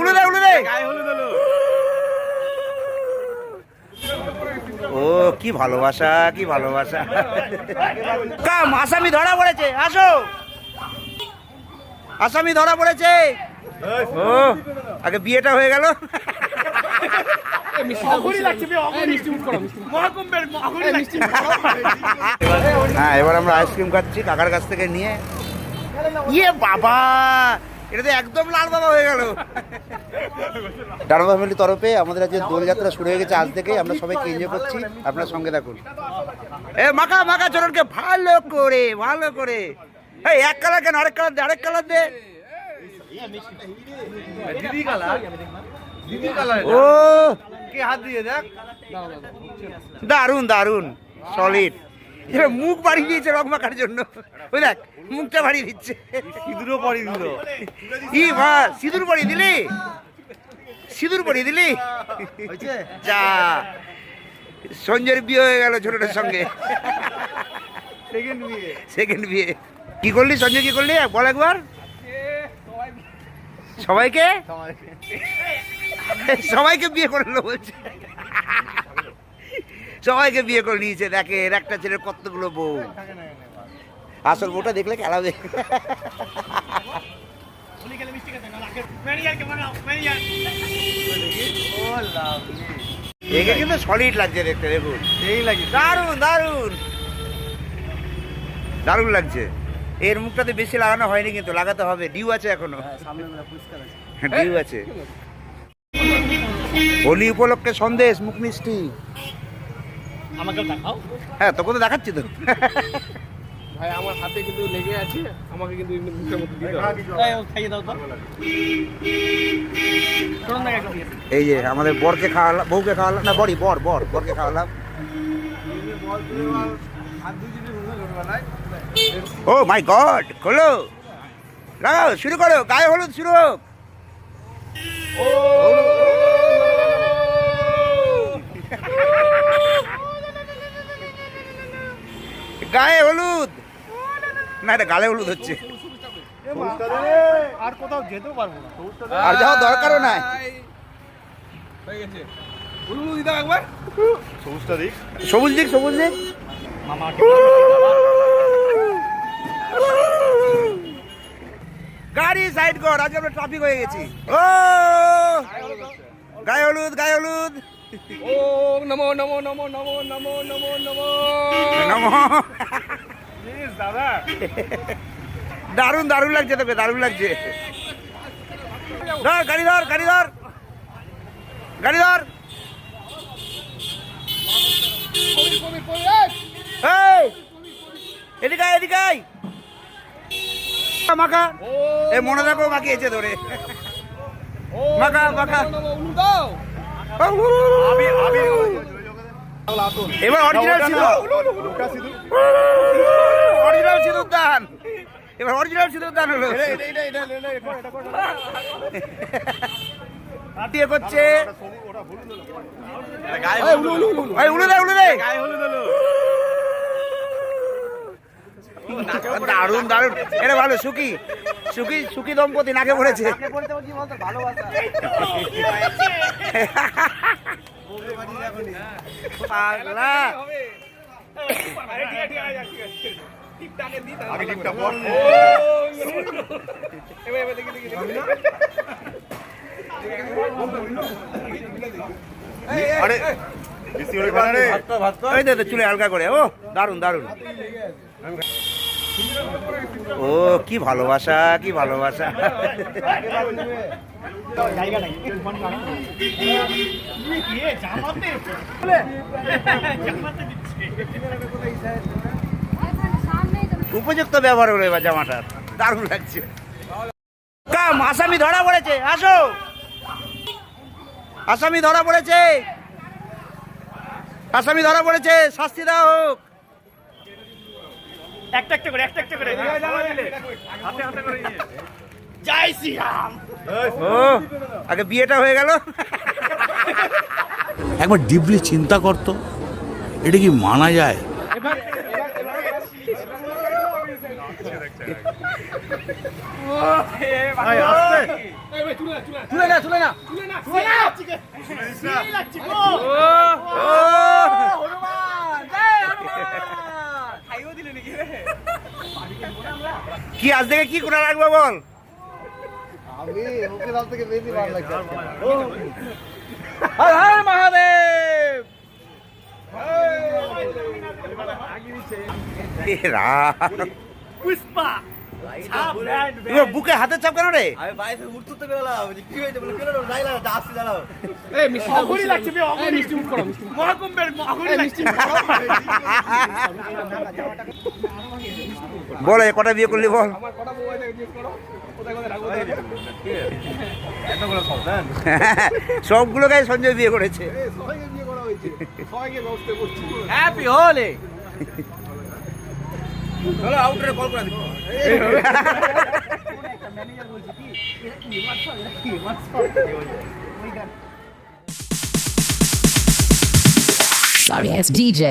উড়ে উড়ে ও কি ভালোবাসা কি ভালোবাসা। কাম আসামি ধরা পড়েছে আসো। আসামি ধরা পড়েছে। ও আগে বিয়েটা হয়ে গেল। হ্যাঁ এবার আমরা আইসক্রিম খাচ্ছি কাকার কাছ থেকে নিয়ে। ইয়ে বাবা! এটা তো একদম লাল বাবা হয়ে গেল। ডানবা ফ্যামিলির তরফে আমাদের আজকে দোলযাত্রা শুরু হয়ে গেছে আজ থেকে আমরা সবাইকে এনজয় করছি। আপনার সঙ্গে থাকুন। এ মাখা মাখা চরণকে ভালো করে ভালো করে। এই এক কালার কেন? আরেক কালার দে আরেক কালার দে। ও। কে হাত দিয়ে দেখ? দারুণ দারুণ সলিড এবার মুখ বাড়িয়ে দিয়েছে রং মাখার জন্য। ওই দেখ মুখটা বাড়িয়ে দিচ্ছে। সিঁদুরও পরি দিল। ই মা সিঁদুর পরিয়ে দিলি? সিঁদুর পরিয়ে দিলি? যা। সঞ্জয়ের বিয়ে হয়ে গেল ছোটটার সঙ্গে। সেকেন্ড বিয়ে। সেকেন্ড বিয়ে। কি করলি সঞ্জয় কি করলি? বল একবার। সবাইকে? সবাইকে। বিয়ে করে নিলো বলছে। সবাইকে বিয়ে করে নিয়েছে দেখে এর একটা ছেলের কতগুলো বউ। আসল বউটা দেখলে খেলাবে একে কিন্তু সলিড লাগছে দেখতে দেখুন। দারুণ দারুণ দারুণ লাগছে। এর মুখটাতে বেশি লাগানো হয়নি কিন্তু লাগাতে হবে। ডিউ আছে এখনও। পরিষ্কার আছে। ডিউ আছে। হোলি উপলক্ষে সন্দেশ মুখ মিষ্টি। আমাকে দেখাও। হ্যাঁ তোকে তো দেখাচ্ছি তো। ভাই আমার হাতে কিন্তু লেগে আছে আমাকে কিন্তু এমনি মুখের মধ্যে দিতে এই, খাইয়ে দাও তো। শোনো না একদম এই যে আমাদের বরকে খাওয়ালাম বউকে খাওয়ালাম। না বড়ি বর বর বরকে খাওয়ালাম। ও মাই গড খোলো। লাগাও শুরু করো গায়ে হলুদ শুরু হোক। গায়ে হলুদ। না এটা গালে হলুদ হচ্ছে। আর কোথাও যেতেও পারব না। আর যাওয়ার দরকারও নাই। হয়ে গেছে। সবুজটা দিক। সবুজ দিক সবুজ দিক। মামাকে গাড়ি সাইড কর আজ আমরা ট্রাফিক হয়ে গেছি। ও! গায়ে হলুদ গায়ে হলুদ। ও নমো নমো নমো নমো নমো নমো নমো। নমঃ। দাদা। দারুণ দারুণ লাগছে তোকে দারুণ লাগছে। ধর গাড়ি ধর ধর। ধর। মাখা। এ মনে রাখো মাখিয়েছে ধরে। ও মাখা, মাখা। দাও এবার অরিজিনাল সিঁদুর। অরিজিনাল সিঁদুর দান। এবার অরিজিনাল সিঁদুর দান হলো। এটা এটা এটা এটা এটা এটা এটা কর দিয়ে করছে। উড়ে দে উড়ে দে। গায়ে হলুদ দারুণ দারুণ। এটা ভালো সুখী। সুখী সুখী দম্পতি নাকে পড়েছে। ভালোবাসা। পাগলা আগে টিপটা পর এবার এবার দেখি দেখি দেখি আরে বেশি হয়ে গেল রে ওই দে দে, চুলে হালকা করে ও দারুণ দারুণ ও, কি ভালোবাসা কি ভালোবাসা। উপযুক্ত ব্যবহার হলো এবার জামাটার। দারুণ লাগছে। কাম, আসামি ধরা পড়েছে, আসো। আসামি ধরা পড়েছে। আসামি ধরা পড়েছে, শাস্তি দেওয়া হোক। একটা একটা করে একটা একটা করে হাতে হাতে করে নিয়ে জয় শ্রীরাম ও আগে বিয়েটা হয়ে গেল একবার ডিপলি চিন্তা করতো এটা কি মানা যায় না তুলে না তুলে না তুলে না তুলে না তুলে না শুনিস না কি আজ থেকে কি করে রাখব বল? আমি ওকে থেকে বেশি ভালো লাগছে। হর হর মহাদেব! এ রাম। এবার বুকে হাতের চাপ কেন রে? আমি বাইরে উঠতে বেরোলাম কি হয়েছে বলে? কেন যাইলা আসছি দাঁড়াও। এই মিষ্টি অগরি লাগছে বে অগরি মিষ্টি মুখ করো মহাকুম্ভের অগরি লাগছে। বল এ কটা বিয়ে করলি বল? আমার বউ আছে জিজ্ঞেস করো। দেন সবগুলো গায়ে সঞ্জয় বিয়ে করেছে। সবাইকে বিয়ে করা হয়েছে। সবাইকে ব্যবস্থা করছি। হ্যাপি হোলি চলো আউটারে কল করে দিবো Sorry ass DJ.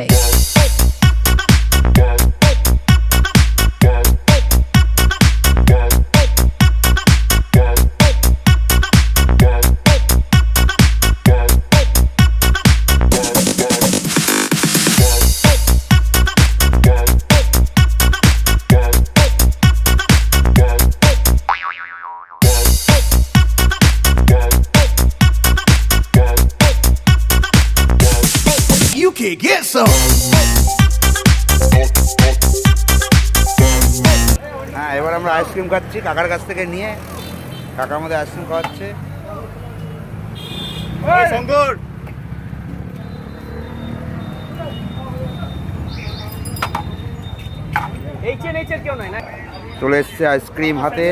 Get some. হ্যাঁ এবার আমরা আইসক্রিম খাচ্ছি। কাকার কাছ থেকে নিয়ে কাকা আমাদের আইসক্রিম খাওয়াচ্ছে। শঙ্কর! চলে এসছে আইসক্রিম হাতে।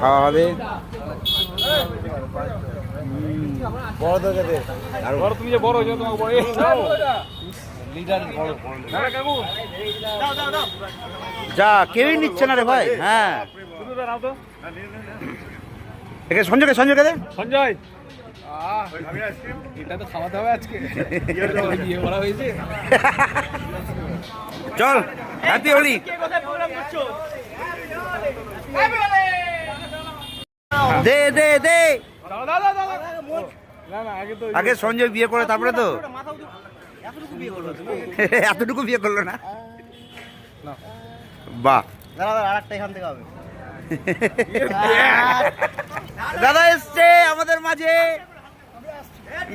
খাওয়া হবে। বড় থেকে দে বড় তুমি যে বড় হয়েছো তোমাকে বড়। লিডার বড় কাকু। যা কেউই নিচ্ছে না রে ভাই। হ্যাঁ। শুধু দাও তো। একে সঞ্জয়কে সঞ্জয়কে দে। সঞ্জয়। এটা তো খাওয়াতে হবে আজকে। হয়েছে। চল হ্যাপি হোলি। দে দে দে। আগে সঞ্জয় বিয়ে করে তারপরে তো? এতটুকু বিয়ে করল না? বাহ। দাদা এসছে আমাদের মাঝে।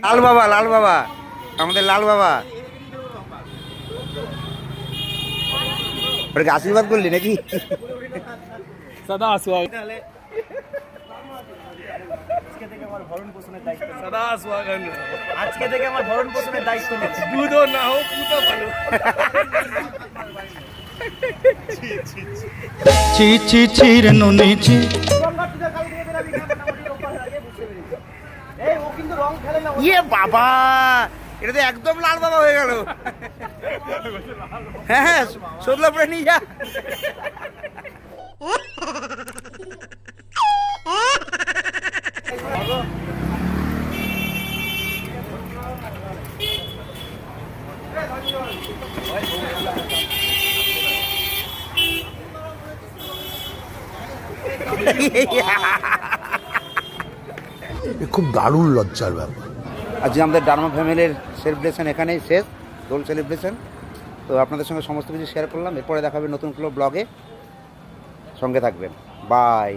লাল বাবা লাল বাবা। আমাদের লাল বাবা। ওটাকে আশীর্বাদ করলি নাকি? সদা সুহাগ সদা সুহাগন আজকে থেকে আমার ভরণ পোষণের দায়িত্ব নিচ্ছি দুধও না হোক পুতো ভালো। ছি ছি ছি রে নুনি ছি। ইয়ে বাবা এটা তো একদম লাল বাবা হয়ে গেল। হ্যাঁ হ্যাঁ সোদলাপুরে নিয়ে যা। খুব দারুণ লজ্জার ব্যাপার। আজকে আমাদের ডার্মা ফ্যামিলির সেলিব্রেশন এখানেই শেষ, দোল সেলিব্রেশন। তো আপনাদের সঙ্গে সমস্ত কিছু শেয়ার করলাম, এরপরে দেখাবে নতুন কোনো ব্লগে সঙ্গে থাকবেন। বাই